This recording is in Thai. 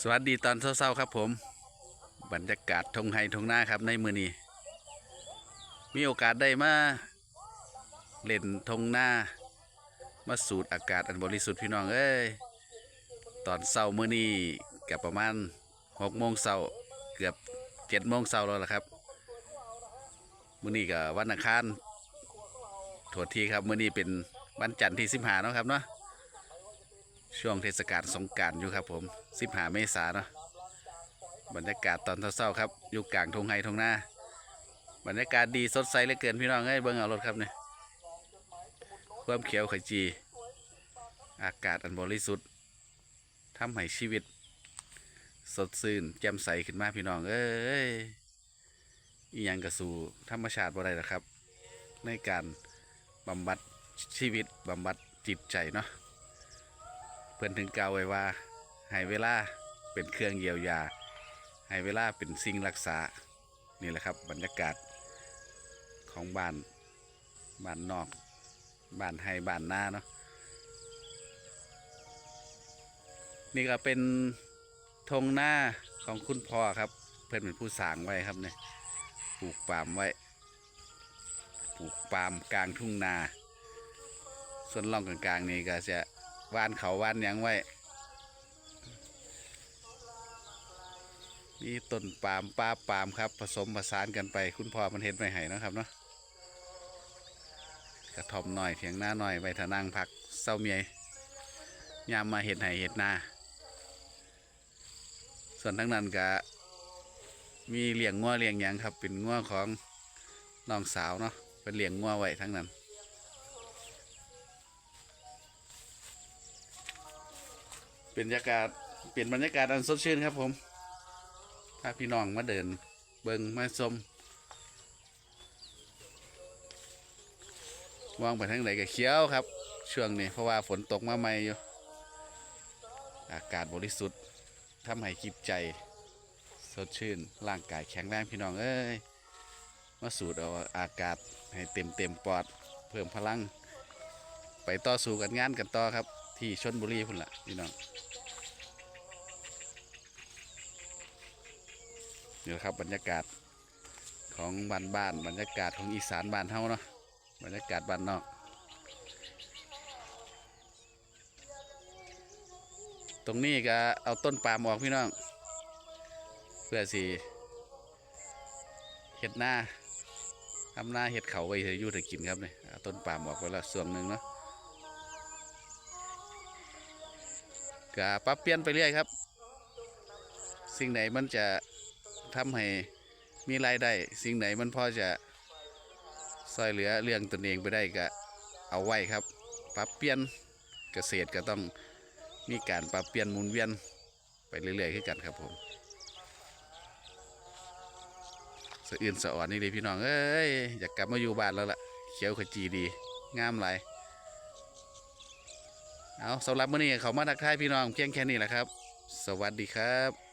สวัสดีตอนเช้าๆครับผม บรรยากาศทงไฮทงหน้าครับในมือนี้ มีโอกาสได้มาเล่นทงหน้า มาสูดอากาศอันบริสุทธิ์พี่น้องเอ้ยตอนเช้ามือนี้กับประมาณหกโมงเช้าเกือบเจ็ดโมงเช้าแล้วล่ะครับมื้อนี้ก็วันอังคารโทษทีครับมือนี้เป็นวันจันทร์ที่สิบหาเนาะครับเนาะ ช่วงเทศกาลสงการอยู่ครับผมสิบหาเมษาเนาะบรรยากาศตอนเช้าๆครับ อยู่กลางทงไฮทงหน้า บรรยากาศดีสดใสเหลือเกินพี่น้องเอ้ยเบิ่งเอารถครับเนี่ยความเขียวขจี อากาศอันบริสุทธิ์ทำให้ชีวิต สดชื่นแจ่มใสขึ้นมาพี่น้องเอ้ยอียังกระสู่ธรรมชาติบ่ได้หรอกครับ ในการบำบัดชีวิตบำบัดจิตใจเนาะ เพื่อนถึงกล่าวไว้ว่าให้เวลาเป็นเครื่องเยียวยาให้เวลาเป็นสิ่งรักษานี่แหละครับบรรยากาศของบ้านบ้านนอกบ้านไฮบ้านนาเนาะนี่ก็เป็นธงหน้าของคุณพ่อครับ เพื่อนเป็นผู้สางไว้ครับเนี่ยปลูกปาล์มไว้ปลูกปาล์มกลางทุ่งนา ส่วนร่องกลางๆนี่ก็จะ ว่านเขาว่านยังไว้ นี่ต้นปาล์มป้าปาล์มครับ ผสมผสานกันไป คุณพ่อมันเห็นไม่ให้นะครับเนาะกระทอมหน่อยเถียงหน้าหน่อยไปทานั่งพักเศร้าเมียยามมาเห็ดไห้เห็ดนาส่วนทั้งนั้นก็มีเลี้ยงงัวเลี้ยงหยังครับ เป็นงัวของน้องสาวเนาะเป็นเลี้ยงงัวไว้ทั้งนั้น เป็นบรรยากาศเปลี่ยนบรรยากาศอันสดชื่นครับผมถ้าพี่น้องมาเดินเบิงมาชมมองไปทางไหนก็เขียวครับ ช่วงนี้เพราะว่าฝนตกมาใหม่อยู่ อากาศบริสุทธิ์ทำให้จิตใจ สดชื่น ร่างกายแข็งแรงพี่น้องเอ้ยมาสูดเอาอากาศให้เต็มเต็มปอด เพิ่มพลัง ไปต่อสู้กันงานกันต่อครับ ที่ชนบุรีพุ่นละพี่น้องนี่แหละครับบรรยากาศของบ้านบ้านบรรยากาศของอีสานบ้านเฮาเนาะบรรยากาศบ้านนอก ตรงนี้ก็เอาต้นปาล์มออกพี่น้อง เพื่อสิเห็ดหน้าทำหน้าเห็ดเขาไว้ให้อยู่ให้กินครับเนี่ยเอาต้นปาล์มออกไปแล้วส่วนหนึ่งเนาะ ก็ปรับเปลี่ยนไปเรื่อยครับ สิ่งไหนมันจะทำให้มีรายได้ สิ่งไหนมันพอจะซอยเหลือเรื่องตนเองไปได้ก็เอาไว้ครับ ปรับเปลี่ยนเกษตรก็ต้องมีการปรับเปลี่ยนหมุนเวียนไปเรื่อยๆขึ้นกันครับผมสะอื่นสะอ่อนนี่เลยพี่น้องเอ้ยอยากกลับมาอยู่บ้านแล้วล่ะ เขียวขจีดี งามหลาย เอาสำหรับมื้อนี้เขามาทักทายพี่น้องเพียงแค่นี้แหละครับ สวัสดีครับ